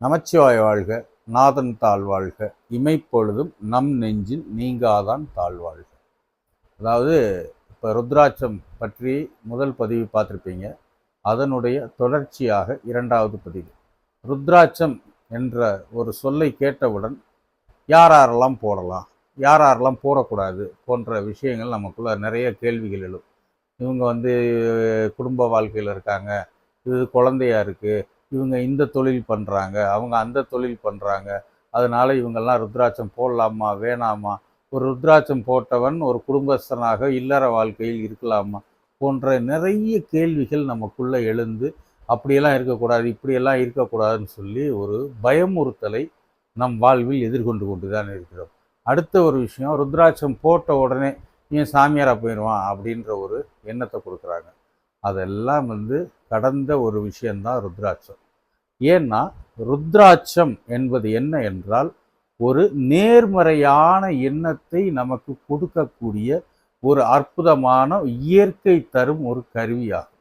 நமச்சிவாய் வாழ்க நாதன் தாழ்வாழ்க இமைப்பொழுதும் நம் நெஞ்சில் நீங்காதான் தாழ்வாழ்க அதாவது இப்போ ருத்ராட்சம் பற்றி முதல் பதிவு பார்த்துருப்பீங்க. அதனுடைய தொடர்ச்சியாக இரண்டாவது பதிவு. ருத்ராட்சம் என்ற ஒரு சொல்லை கேட்டவுடன் யார் யாரெல்லாம் போடலாம் யார் யாரெல்லாம் போடக்கூடாது போன்ற விஷயங்கள் நமக்குள்ள நிறைய கேள்விகள் எழும். இவங்க வந்து குடும்ப வாழ்க்கையில் இருக்காங்க இது குழந்தையா இருக்குது இவங்க இந்த தொழில் பண்ணுறாங்க அவங்க அந்த தொழில் பண்ணுறாங்க அதனால் இவங்கெல்லாம் ருத்ராட்சம் போடலாமா வேணாமா? ஒரு ருத்ராட்சம் போட்டவன் ஒரு குடும்பஸ்தனாக இல்லற வாழ்க்கையில் இருக்கலாமா? போன்ற நிறைய கேள்விகள் நமக்குள்ளே எழுந்து அப்படியெல்லாம் இருக்கக்கூடாது இப்படியெல்லாம் இருக்கக்கூடாதுன்னு சொல்லி ஒரு பயமுறுத்தலை நம் வாழ்வில் எதிர்கொண்டு கொண்டு தான் இருக்கிறோம். அடுத்த ஒரு விஷயம் ருத்ராட்சம் போட்ட உடனே இவன் சாமியாராக போயிடுவான் அப்படின்ற ஒரு எண்ணத்தை கொடுக்குறாங்க. அதெல்லாம் வந்து கடந்த ஒரு விஷயந்தான் ருத்ராட்சம். ஏன்னா ருத்ராட்சம் என்பது என்ன என்றால் ஒரு நேர்மறையான எண்ணத்தை நமக்கு கொடுக்கக்கூடிய ஒரு அற்புதமான இயற்கை தரும் ஒரு கருவியாகும்.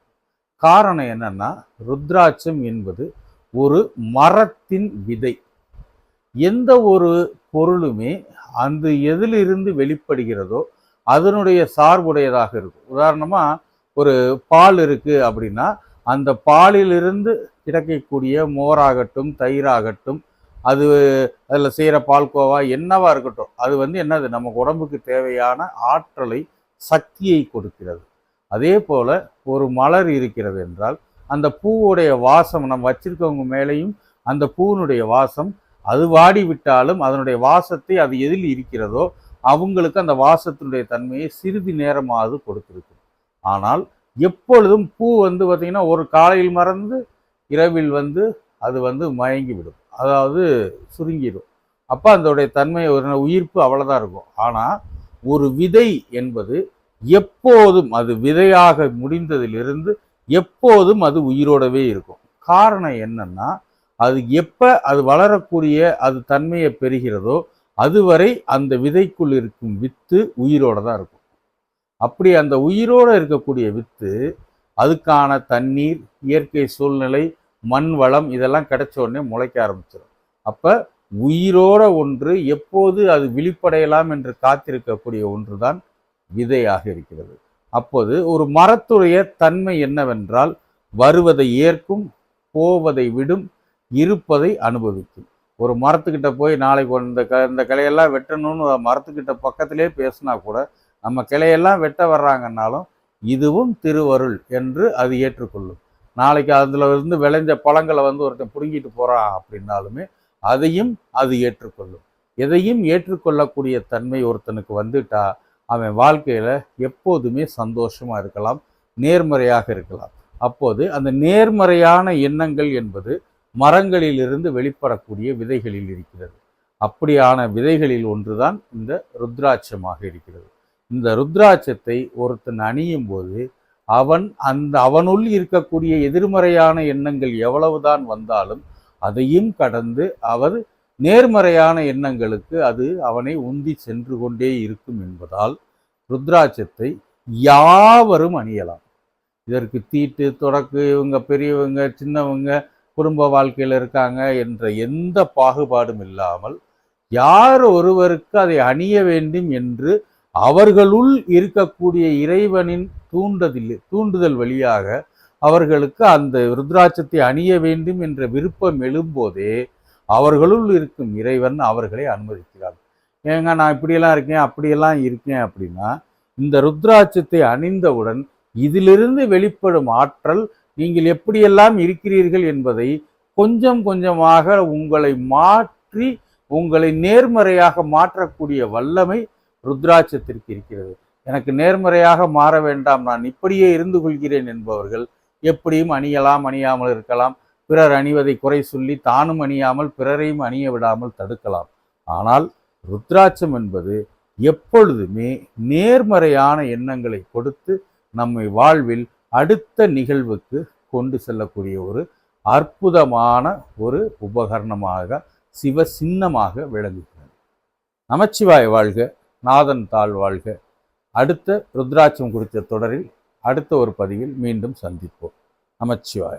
காரணம் என்னன்னா ருத்ராட்சம் என்பது ஒரு மரத்தின் விதை. எந்த ஒரு பொருளுமே அந்த எதிலிருந்து வெளிப்படுகிறதோ அதனுடைய சார்புடையதாக இருக்கும். உதாரணமாக ஒரு பால் இருக்குது அப்படின்னா அந்த பாலிலிருந்து கிடைக்கக்கூடிய மோராகட்டும் தயிராகட்டும் அது அதில் செய்கிற பால்கோவா என்னவா இருக்கட்டும் அது வந்து என்னது நமக்கு உடம்புக்கு தேவையான ஆற்றலை சக்தியை கொடுக்கிறது. அதே போல் ஒரு மலர் இருக்கிறது என்றால் அந்த பூவுடைய வாசம் நம்ம வச்சிருக்கவங்க மேலேயும் அந்த பூவினுடைய வாசம் அது வாடி விட்டாலும் அதனுடைய வாசத்தை அது எதில் இருக்கிறதோ அவங்களுக்கு அந்த வாசத்தினுடைய தன்மையை சிறிது நேரமாவது கொடுத்துருக்கும். ஆனால் எப்பொழுதும் பூ வந்து பார்த்திங்கன்னா ஒரு காலையில் மறந்து இரவில் வந்து அது வந்து மயங்கிவிடும். அதாவது சுருங்கிடும். அப்போ அதோடைய தன்மை ஒரு உயிர்ப்பு அவ்வளோதான் இருக்கும். ஆனால் ஒரு விதை என்பது எப்போதும் அது விதையாக முடிந்ததிலிருந்து எப்போதும் அது உயிரோடவே இருக்கும். காரணம் என்னன்னா அது எப்போ அது வளரக்கூடிய அது தன்மையை பெறுகிறதோ அதுவரை அந்த விதைக்குள் இருக்கும் வித்து உயிரோட தான் இருக்கும். அப்படி அந்த உயிரோடு இருக்கக்கூடிய வித்து அதுக்கான தண்ணீர் இயற்கை சூழ்நிலை மண் வளம் இதெல்லாம் கிடைச்ச உடனே முளைக்க ஆரம்பிச்சிடும் அப்போ உயிரோட ஒன்று எப்போது அது விழிப்படையலாம் என்று காத்திருக்கக்கூடிய ஒன்று தான் விதையாக இருக்கிறது. அப்போது ஒரு மரத்துடைய தன்மை என்னவென்றால் வருவதை ஏற்கும் போவதை விடும் இருப்பதை அனுபவிக்கும். ஒரு மரத்துக்கிட்ட போய் நாளைக்கு இந்த க இந்த கிளையெல்லாம் வெட்டணும்னு மரத்துக்கிட்ட பக்கத்திலே பேசினா கூட நம்ம கிளையெல்லாம் வெட்ட வர்றாங்கன்னாலும் இதுவும் திருவருள் என்று அது ஏற்றுக்கொள்ளும். நாளைக்கு அதில் இருந்து விளைஞ்ச பழங்களை வந்து ஒருத்தன் பிடுங்கிட்டு போகிறான் அப்படின்னாலுமே அதையும் அது ஏற்றுக்கொள்ளும். எதையும் ஏற்றுக்கொள்ளக்கூடிய தன்மை ஒருத்தனுக்கு வந்துட்டா அவன் வாழ்க்கையில் எப்போதுமே சந்தோஷமாக இருக்கலாம் நேர்மறையாக இருக்கலாம். அப்போது அந்த நேர்மறையான எண்ணங்கள் என்பது மரங்களிலிருந்து வெளிப்படக்கூடிய விதைகளில் இருக்கிறது. அப்படியான விதைகளில் ஒன்றுதான் இந்த ருத்ராட்சமாக இருக்கிறது. இந்த ருத்ராட்சத்தை ஒருத்தன் அணியும் போது அவன் அந்த அவனுள் இருக்கக்கூடிய எதிர்மறையான எண்ணங்கள் எவ்வளவுதான் வந்தாலும் அதையும் கடந்து அவர் நேர்மறையான எண்ணங்களுக்கு அது அவனை உந்தி சென்று கொண்டே இருக்கும் என்பதால் ருத்ராட்சத்தை யாவரும் அணியலாம். இதற்கு தீட்டு தொடக்கு இவங்க பெரியவங்க சின்னவங்க குடும்ப வாழ்க்கையில் இருக்காங்க என்ற எந்த பாகுபாடும் இல்லாமல் யார் ஒருவருக்கு அதை அணிய வேண்டும் என்று அவர்களுள் இருக்கக்கூடிய இறைவனின் தூண்டதில் தூண்டுதல் வழியாக அவர்களுக்கு அந்த ருத்ராட்சத்தை அணிய வேண்டும் என்ற விருப்பம் எழும்போதே அவர்களுள் இருக்கும் இறைவன் அவர்களை அனுமதிக்கிறார் ஏங்க நான் இப்படியெல்லாம் இருக்கேன் அப்படியெல்லாம் இருக்கேன் அப்படின்னா இந்த ருத்ராட்சத்தை அணிந்தவுடன் இதிலிருந்து வெளிப்படும் ஆற்றல் நீங்கள் எப்படியெல்லாம் இருக்கிறீர்கள் என்பதை கொஞ்சம் கொஞ்சமாக உங்களை மாற்றி உங்களை நேர்மறையாக மாற்றக்கூடிய வல்லமை ருத்ராட்சத்திற்கு இருக்கிறது. எனக்கு நேர்மறையாக மாற வேண்டாம் நான் இப்படியே இருந்து கொள்கிறேன் என்பவர்கள் எப்படியும் அணியலாம் அணியாமல் இருக்கலாம். பிறர் அணிவதை குறை சொல்லி தானும் அணியாமல் பிறரையும் அணிய விடாமல் தடுக்கலாம். ஆனால் ருத்ராட்சம் என்பது எப்பொழுதுமே நேர்மறையான எண்ணங்களை கொடுத்து நம்மை வாழ்வில் அடுத்த நிகழ்வுக்கு கொண்டு செல்லக்கூடிய ஒரு அற்புதமான ஒரு உபகரணமாக சிவ சின்னமாக விளங்குகிறது. நமச்சிவாய் வாழ்க நாதன் தாழ் வாழ்க. அடுத்த ருத்ராட்சம் குறித்த தொடரில் அடுத்த ஒரு பதிவில் மீண்டும் சந்திப்போம். நமச்சிவாய